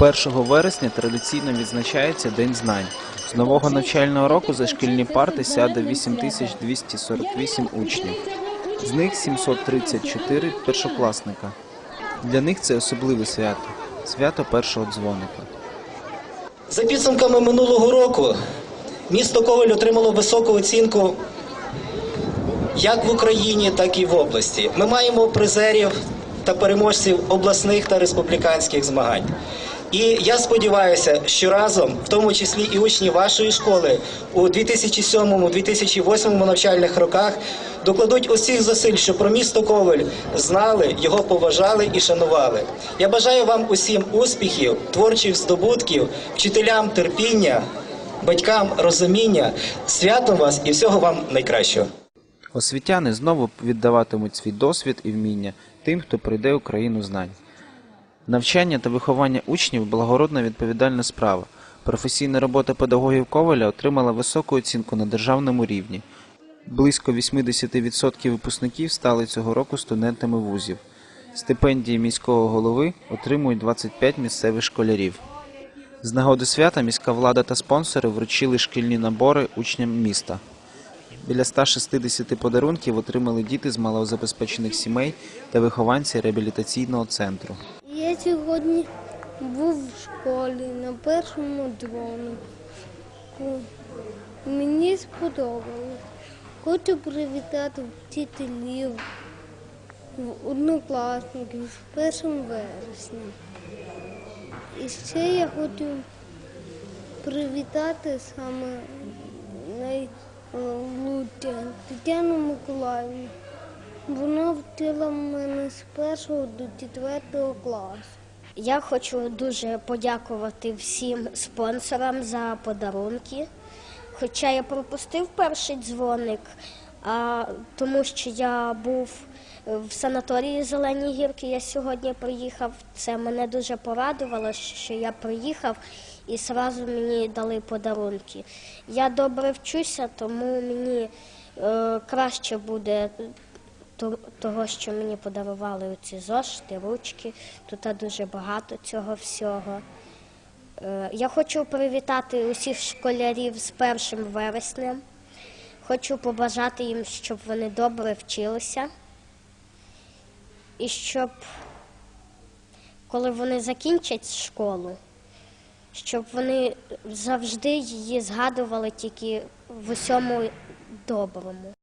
1 вересня традиційно відзначається День знань. З нового навчального року за шкільні парти сяде 8248 учнів. З них 734 першокласника. Для них це особливе свято свято першого дзвоника. За підсумками минулого року місто Коваль отримало високу оцінку як в Україні, так і в області. Ми маємо призерів та переможців обласних та республіканських змагань. І я сподіваюся, що разом, в тому числі і учні вашої школи, у 2007-2008 навчальних роках докладуть усіх зусиль, щоб про місто Коваль знали, його поважали і шанували. Я бажаю вам усім успіхів, творчих здобутків, вчителям терпіння, батькам розуміння, святом вас і всього вам найкращого. Освітяни знову віддаватимуть свій досвід і вміння тим, хто прийде у країну знань. Навчання та виховання учнів благородна відповідальна справа. Професійна робота педагогів Коваля отримала високу оцінку на державному рівні. Близько 80% випускників стали цього року студентами вузів. Стипендії міського голови отримують 25 місцевих школярів. З нагоди свята міська влада та спонсори вручили шкільні набори учням міста. Біля 160 подарунків отримали діти з малозабезпечених сімей та вихованці реабілітаційного центру. Я сьогодні був в школі на першому дзвонику. Мені сподобалось. Хочу привітати вчителів, однокласників з першим вереснем. І ще я хочу привітати саме найлучше Тетяну Миколаївну. Вона вчила мене з першого до четвертого класу. Я хочу дуже подякувати всім спонсорам за подарунки. Хоча я пропустив перший дзвоник, а тому що я був в санаторії Зелені гірки, я сьогодні приїхав. Це мене дуже порадувало, що я приїхав і одразу мені дали подарунки. Я добре вчуся, тому мені е, краще буде того, що мені подарували ці зошити, ручки. Тут дуже багато цього всього. Е, Я хочу привітати усіх школярів з першим вереснем. Хочу побажати їм, щоб вони добре вчилися. І щоб, коли вони закінчать школу, щоб вони завжди її згадували тільки в усьому доброму.